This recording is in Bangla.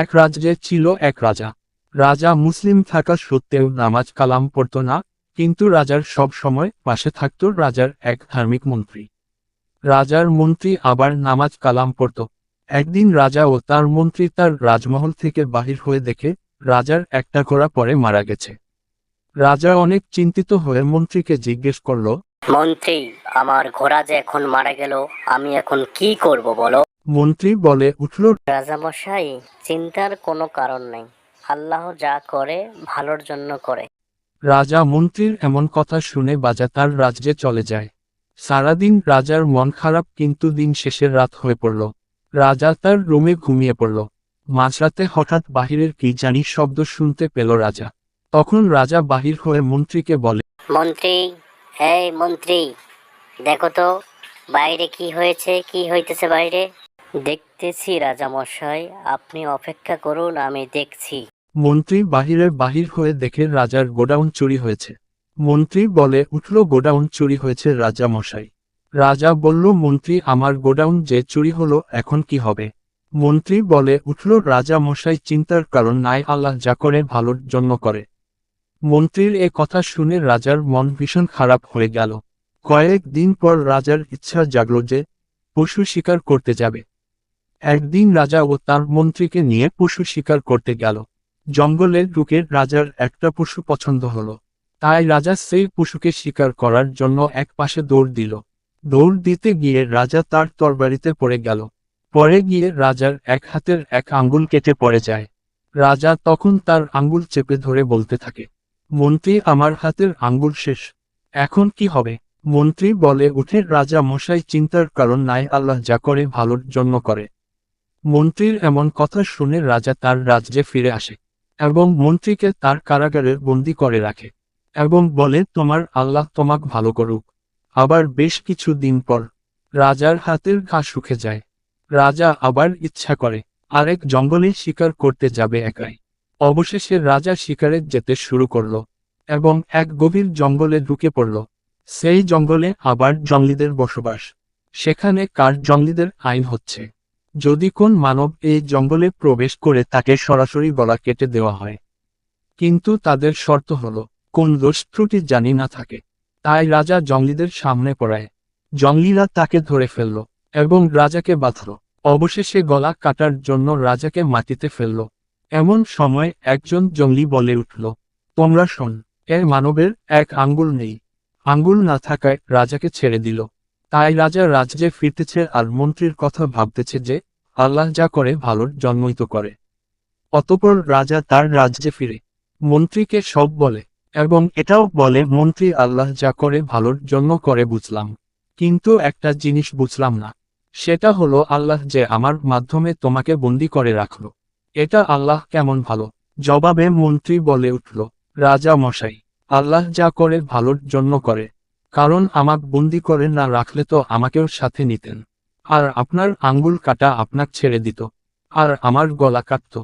এক রাজ্যে ছিল এক রাজা। রাজা মুসলিম থাকা সত্ত্বেও নামাজ কালাম পড়ত না, কিন্তু রাজার সব সময় পাশে থাকত রাজার এক ধার্মিক মন্ত্রী। রাজার মন্ত্রী আবার নামাজ কালাম পড়ত। একদিন রাজা ও তার মন্ত্রী তার রাজমহল থেকে বাহির হয়ে দেখে রাজার একটা ঘোড়া পরে মারা গেছে। রাজা অনেক চিন্তিত হয়ে মন্ত্রীকে জিজ্ঞেস করল, মন্ত্রী, আমার ঘোড়া যে এখন মারা গেল, আমি এখন কি করব বলো? মন্ত্রী বলে উঠল রাজামশাই চিন্তার কোনো কারণ নেই। আল্লাহ যা করে ভালোর জন্য করে। রাজা মন্ত্রীর এমন কথা শুনে বাজা তার রাজ্যে চলে যায়। সারাদিন রাজার মন খারাপ কিন্তু দিন শেষের রাত হয়ে পড়ল। রাজা তার রুমে ঘুমিয়ে পড়ল। মাঝরাতে হঠাৎ বাহিরের কি জানি শব্দ শুনতে পেল রাজা। তখন রাজা বাহির হয়ে মন্ত্রীকে বলে মন্ত্রী এই মন্ত্রী দেখো তো বাইরে কি হয়েছে কি হইতেছে বাইরে? দেখতেছি রাজামশাই, আপনি অপেক্ষা করুন, আমি দেখছি। মন্ত্রী বাহিরে বাহির হয়ে দেখে রাজার গোডাউন চুরি হয়েছে। মন্ত্রী বলে, উঠল গোডাউন চুরি হয়েছে রাজা মশাই রাজা বলল, মন্ত্রী, আমার গোডাউন যে চুরি হলো, এখন কি হবে? মন্ত্রী বলে, উঠল রাজা মশাই চিন্তার কারণ নাই, আল্লাহ যা করে, ভালোর জন্য করে। মন্ত্রীর এ কথা শুনে রাজার মন ভীষণ খারাপ হয়ে গেল। কয়েক দিন পর রাজার ইচ্ছা জাগল যে, পশু শিকার করতে যাবে। একদিন রাজা ও তার মন্ত্রীকে নিয়ে পশু শিকার করতে গেল। জঙ্গলে ঢুকে রাজার একটা পশু পছন্দ হলো। তাই রাজা সেই পশুকে শিকার করার জন্য এক পাশে দৌড় দিল। দৌড় দিতে গিয়ে রাজা তার তরবারিতে পড়ে গেল। পরে গিয়ে রাজার এক হাতের এক আঙ্গুল কেটে পড়ে যায়। রাজা তখন তার আঙ্গুল চেপে ধরে বলতে থাকে, মন্ত্রী, আমার হাতের আঙ্গুল শেষ। এখন কি হবে? মন্ত্রী বলে, উঠে রাজা মশাই, চিন্তার কারণ নাই, আল্লাহ যা করে ভালোর জন্য করে। মন্ত্রীর এমন কথা শুনে রাজা তার রাজ্যে ফিরে আসে এবং মন্ত্রীকে তার কারাগারে বন্দি করে রাখে এবং বলে, তোমার আল্লাহ তোমাক ভালো করুক। আবার বেশ কিছু দিন পর রাজার হাতের ঘা শুকে যায়। রাজা আবার ইচ্ছা করে, আরেক জঙ্গলে শিকার করতে যাবে একাই। অবশেষে রাজা শিকারে যেতে শুরু করল এবং এক গভীর জঙ্গলে ঢুকে পড়ল। সেই জঙ্গলে আবার জঙ্গলিদের বসবাস। সেখানে কার জঙ্গলিদের আইন হচ্ছে? যদি কোন মানব এই জঙ্গলে প্রবেশ করে তাকে সরাসরি গলা কেটে দেওয়া হয়। কিন্তু তাদের শর্ত হলো, কোন দোষ ত্রুটি জানি না থাকে। তাই রাজা জঙ্গলিদের সামনে পড়ায়। জঙ্গলিরা তাকে ধরে ফেলল এবং রাজাকে বাঁধল। অবশেষে গলা কাটার জন্য রাজাকে মাটিতে ফেলল। এমন সময় একজন জঙ্গলি বলে উঠল, তোমরা শোন, এর মানবের এক আঙ্গুল নেই। আঙ্গুল না থাকায় রাজাকে ছেড়ে দিল। তাই রাজা রাজ্যে ফিরতেছে আর মন্ত্রীর কথা ভাবতেছে যে আল্লাহ যা করে ভালোর জন্মই তো করে। অতপর রাজা তার রাজ্যে ফিরে। মন্ত্রীকে সব বলে, এবং এটাও বলে, মন্ত্রী, আল্লাহ যা করে ভালোর জন্য করে বুঝলাম। কিন্তু একটা জিনিস বুঝলাম না। সেটা হলো আল্লাহ যে আমার মাধ্যমে তোমাকে বন্দি করে রাখল। এটা আল্লাহ কেমন ভালো? জবাবে মন্ত্রী বলে উঠল, রাজা মশাই, আল্লাহ যা করে ভালোর জন্য করে। কারণ আমাক বন্দি করে না রাখলে তো আমাকেও সাথে নিতেন। আর আপনার আঙ্গুল কাটা আপনাক ছেড়ে দিত। আর আমার গলা কাটত।